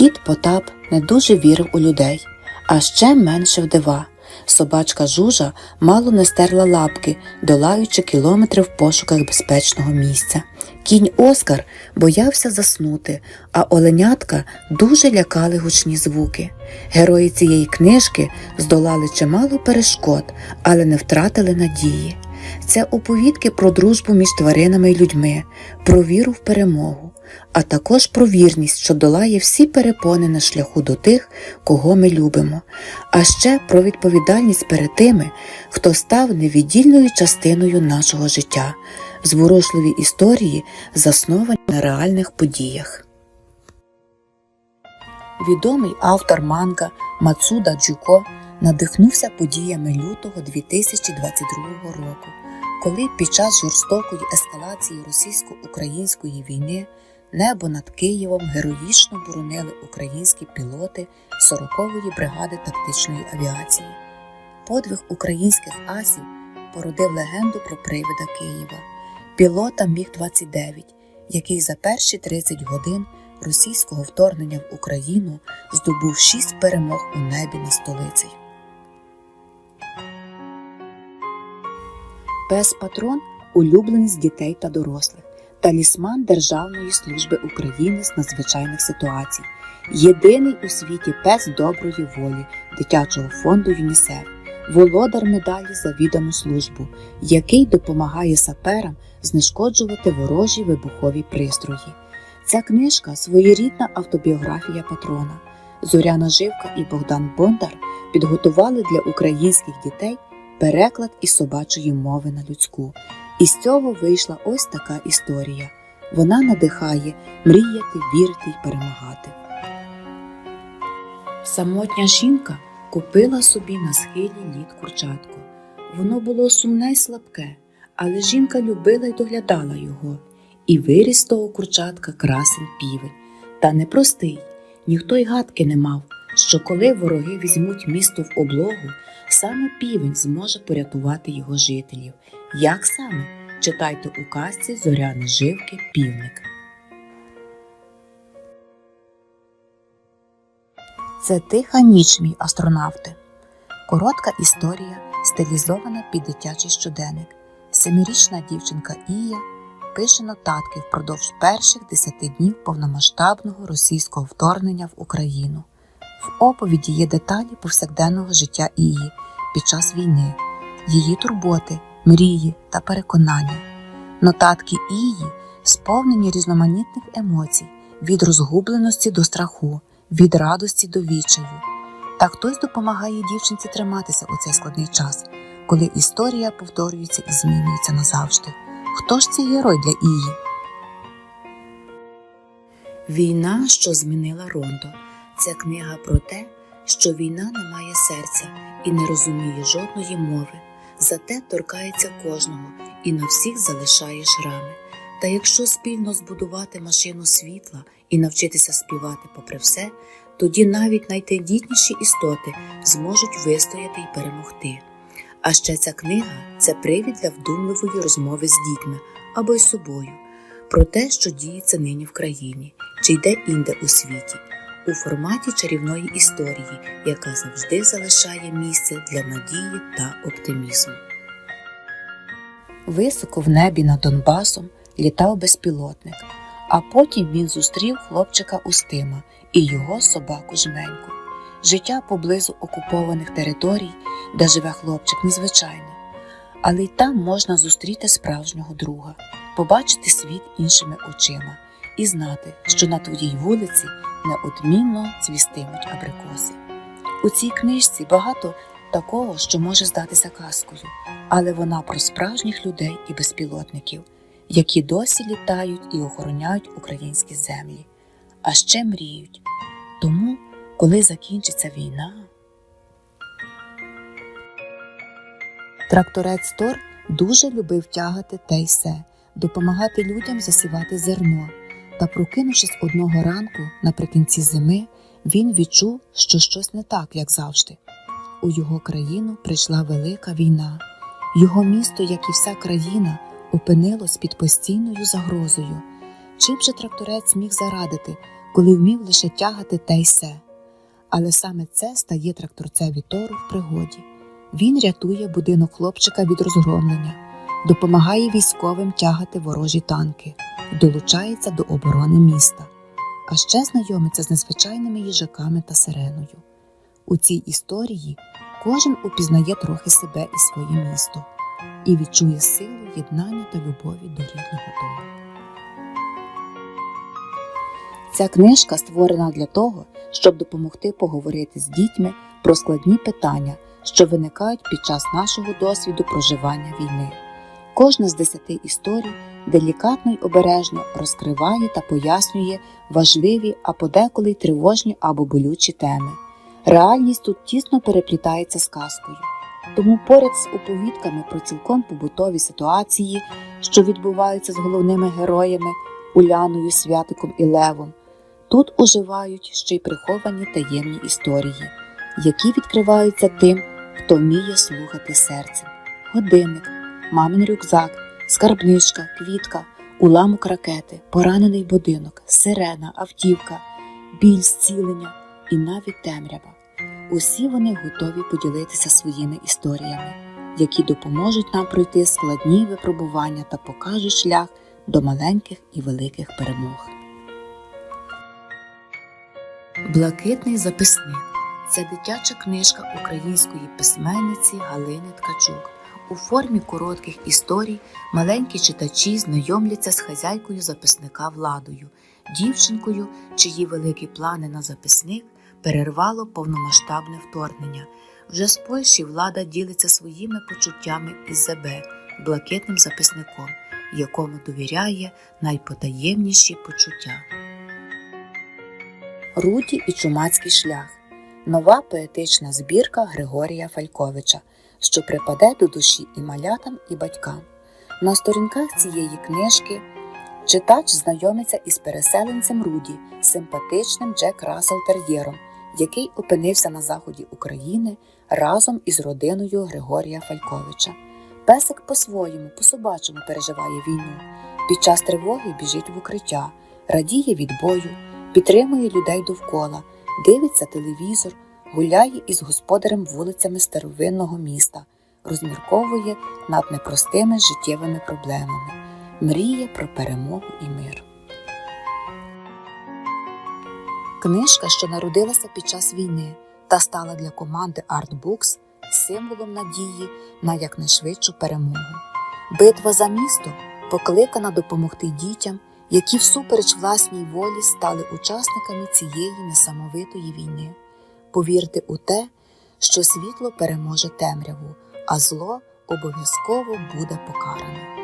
Кіт Потап не дуже вірив у людей, а ще менше в дива. Собачка Жужа мало не стерла лапки, долаючи кілометри в пошуках безпечного місця. Кінь Оскар боявся заснути, а оленятка дуже лякали гучні звуки. Герої цієї книжки здолали чимало перешкод, але не втратили надії. Це оповідки про дружбу між тваринами і людьми, про віру в перемогу, а також про вірність, що долає всі перепони на шляху до тих, кого ми любимо, а ще про відповідальність перед тими, хто став невіддільною частиною нашого життя, зворушливі історії, засновані на реальних подіях. Відомий автор манга Мацуда Джуко надихнувся подіями лютого 2022 року, коли під час жорстокої ескалації російсько-української війни небо над Києвом героїчно боронили українські пілоти 40-ї бригади тактичної авіації. Подвиг українських асів породив легенду про привида Києва, пілота Міг-29, який за перші 30 годин російського вторгнення в Україну здобув шість перемог у небі над столицею. Пес Патрон улюбленість дітей та дорослих, талісман Державної служби України з надзвичайних ситуацій, єдиний у світі пес доброї волі дитячого фонду ЮНІСЕФ, володар медалі за віддану службу, який допомагає саперам знешкоджувати ворожі вибухові пристрої. Ця книжка своєрідна автобіографія патрона. Зоряна Живка і Богдан Бондар підготували для українських дітей переклад із собачої мови на людську. І з цього вийшла ось така історія. Вона надихає мріяти, вірити й перемагати. Самотня жінка купила собі на схилі лід курчатко. Воно було сумне й слабке, але жінка любила й доглядала його. І виріс того курчатка красень півень. Та не простий, ніхто й гадки не мав, що коли вороги візьмуть місто в облогу, саме півень зможе порятувати його жителів. Як саме? Читайте у казці Зоряни Живки Півник. Це тиха ніч, мій астронавте. Коротка історія, стилізована під дитячий щоденник. Семирічна дівчинка Ія пише нотатки впродовж перших десяти днів повномасштабного російського вторгнення в Україну. В оповіді є деталі повсякденного життя Ії під час війни, її турботи, мрії та переконання. Нотатки Ії сповнені різноманітних емоцій від розгубленості до страху, від радості до відчаю. Та хтось допомагає дівчинці триматися у цей складний час, коли історія повторюється і змінюється назавжди. Хто ж цей герой для Ії? Війна, що змінила Рондо. Це книга про те, що війна не має серця і не розуміє жодної мови, зате торкається кожного і на всіх залишає шрами. Та якщо спільно збудувати машину світла і навчитися співати попри все, тоді навіть найтендітніші істоти зможуть вистояти і перемогти. А ще ця книга це привід для вдумливої розмови з дітьми або й собою про те, що діється нині в країні, чи йде інде у світі, у форматі чарівної історії, яка завжди залишає місце для надії та оптимізму. Високо в небі над Донбасом літав безпілотник, а потім він зустрів хлопчика Устима і його собаку Жменьку. Життя поблизу окупованих територій, де живе хлопчик, незвичайне, але й там можна зустріти справжнього друга, побачити світ іншими очима і знати, що на твоїй вулиці неодмінно цвістимуть абрикоси. У цій книжці багато такого, що може здатися казкою, але вона про справжніх людей і безпілотників, які досі літають і охороняють українські землі, а ще мріють. Тому, коли закінчиться війна. Тракторець Тор дуже любив тягати те й се, допомагати людям засівати зерно. Та, прокинувшись одного ранку наприкінці зими, він відчув, що щось не так, як завжди. У його країну прийшла велика війна. Його місто, як і вся країна, опинилось під постійною загрозою. Чим же тракторець міг зарадити, коли вмів лише тягати те й се. Але саме це стає тракторцеві Тору в пригоді. Він рятує будинок хлопчика від розгромлення, допомагає військовим тягати ворожі танки долучається до оборони міста, а ще знайомиться з незвичайними їжаками та сиреною. У цій історії кожен упізнає трохи себе і своє місто і відчує силу єднання та любові до рідного дому. Ця книжка створена для того, щоб допомогти поговорити з дітьми про складні питання, що виникають під час нашого досвіду проживання війни. Кожна з десяти історій делікатно й обережно розкриває та пояснює важливі, а подеколи й тривожні або болючі теми. Реальність тут тісно переплітається з казкою. Тому поряд з оповідками про цілком побутові ситуації, що відбуваються з головними героями Уляною, Святиком і Левом, тут уживають ще й приховані таємні історії, які відкриваються тим, хто вміє слухати серцем. Годинник, мамин рюкзак, скарбничка, квітка, уламок ракети, поранений будинок, сирена, автівка, біль зцілення і навіть темрява. Усі вони готові поділитися своїми історіями, які допоможуть нам пройти складні випробування та покажуть шлях до маленьких і великих перемог. Блакитний записник це дитяча книжка української письменниці Галини Ткачук. У формі коротких історій маленькі читачі знайомляться з хазяйкою записника владою, дівчинкою, чиї великі плани на записник перервало повномасштабне вторгнення. Вже з Польщі влада ділиться своїми почуттями із ЗБ, блакитним записником, якому довіряє найпотаємніші почуття. Руді і Чумацький шлях нова поетична збірка Григорія Фальковича, що припаде до душі і малятам, і батькам. На сторінках цієї книжки читач знайомиться із переселенцем Руді, симпатичним Джек Рассел Тер'єром, який опинився на заході України разом із родиною Григорія Фальковича. Песик по-своєму, по-собачому переживає війну. Під час тривоги біжить в укриття, радіє від бою, підтримує людей довкола, дивиться телевізор, гуляє із господарем вулицями старовинного міста, розмірковує над непростими життєвими проблемами, мріє про перемогу і мир. Книжка, що народилася під час війни та стала для команди Artbooks символом надії на якнайшвидшу перемогу. Битва за місто покликана допомогти дітям, які всупереч власній волі стали учасниками цієї несамовитої війни. Повірте у те, що світло переможе темряву, а зло обов'язково буде покаране.